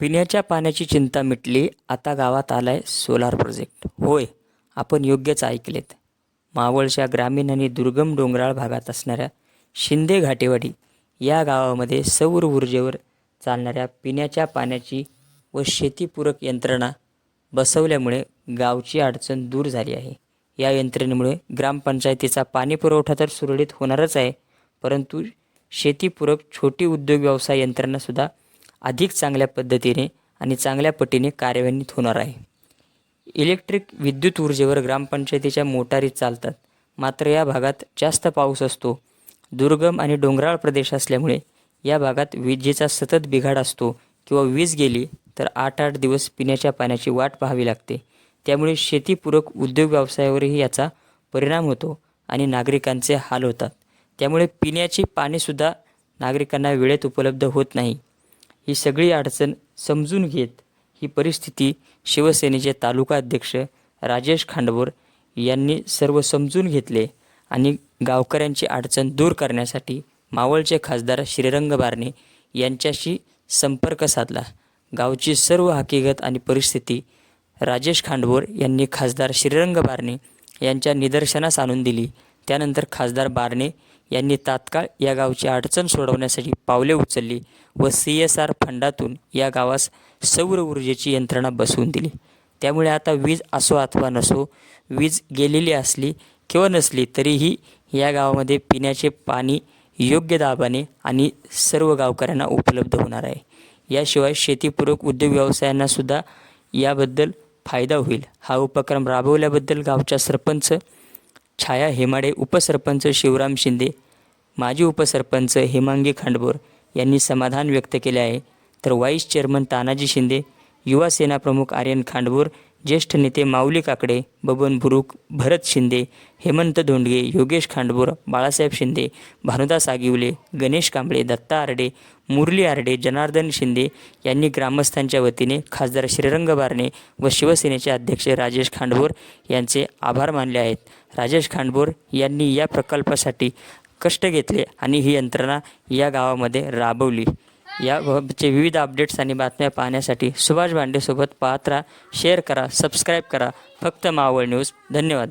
पिण्याच्या पाण्याची चिंता मिटली आता गावात आला आहे सोलार प्रोजेक्ट होय आपण योग्यच ऐकलेत. मावळच्या ग्रामीण आणि दुर्गम डोंगराळ भागात असणाऱ्या शिंदे घाटेवाडी या गावामध्ये सौर ऊर्जेवर चालणाऱ्या पिण्याच्या पाण्याची व शेतीपूरक यंत्रणा बसवल्यामुळे गावची अडचण दूर झाली आहे. या यंत्रणेमुळे ग्रामपंचायतीचा पाणीपुरवठा तर सुरळीत होणारच आहे परंतु शेतीपूरक छोटी उद्योग व्यवसाय यंत्रणासुद्धा अधिक चांगल्या पद्धतीने आणि चांगल्या पटीने कार्यान्वित होणार आहे. इलेक्ट्रिक विद्युत ऊर्जेवर ग्रामपंचायतीच्या मोटारी चालतात. मात्र या भागात जास्त पाऊस असतो. दुर्गम आणि डोंगराळ प्रदेश असल्यामुळे या भागात विजेचा सतत बिघाड असतो किंवा वीज गेली तर आठ आठ दिवस पिण्याच्या पाण्याची वाट पाहावी लागते. त्यामुळे शेतीपूरक उद्योग व्यवसायावरही याचा परिणाम होतो आणि नागरिकांचे हाल होतात. त्यामुळे पिण्याची पाणीसुद्धा नागरिकांना वेळेत उपलब्ध होत नाही. ही सगळी अडचण समजून घेत ही परिस्थिती शिवसेनेचे तालुका अध्यक्ष राजेश खांडवर यांनी सर्व समजून घेतले आणि गावकऱ्यांची अडचण दूर करण्यासाठी मावळचे खासदार श्रीरंग बारणे यांच्याशी संपर्क साधला. गावची सर्व हकीकत आणि परिस्थिती राजेश खांडबोर यांनी खासदार श्रीरंग बारणे यांच्या निदर्शनास आणून दिली. त्यानंतर खासदार बारणे यांनी तात्काळ या गावची अडचण सोडवण्यासाठी पावले उचलली व सी एस आर फंडातून या गावास सौर ऊर्जेची यंत्रणा बसवून दिली. त्यामुळे आता वीज असो अथवा नसो वीज गेलेली असली किंवा नसली तरीही या गावामध्ये पिण्याचे पाणी योग्य दाबाने आणि सर्व गावकऱ्यांना उपलब्ध होणार आहे. याशिवाय शेतीपूरक उद्योग व्यवसायांनासुद्धा याबद्दल फायदा होईल. हा उपक्रम राबवल्याबद्दल गावच्या सरपंच छाया हेमाडे उपसरपंच शिवराम शिंदे माजी उपसरपंच हेमांगी खांडबोर यांनी समाधान व्यक्त केले आहे. तर वाईस चेअरमन तानाजी शिंदे युवा सेना प्रमुख आर्यन खांडबोर ज्येष्ठ नेते माऊली काकडे बबन बुरुक भरत शिंदे हेमंत धोंडगे योगेश खांडबोर बाळासाहेब शिंदे भानुदास आगिवले गणेश कांबळे दत्ता आरडे मुरली आरडे जनार्दन शिंदे यांनी ग्रामस्थांच्या वतीने खासदार श्रीरंग बारणे व शिवसेनेचे अध्यक्ष राजेश खांडबोर यांचे आभार मानले आहेत. राजेश खांडबोर यांनी या प्रकल्पासाठी कष्ट घेतले आणि ही यंत्रणा या गावामध्ये राबवली. याबाबतचे विविध अपडेट्स आणि बातम्या पाहण्यासाठी सुभाष भांडेसोबत पाहत राहा शेअर करा सबस्क्राईब करा. फक्त मावळ न्यूज धन्यवाद.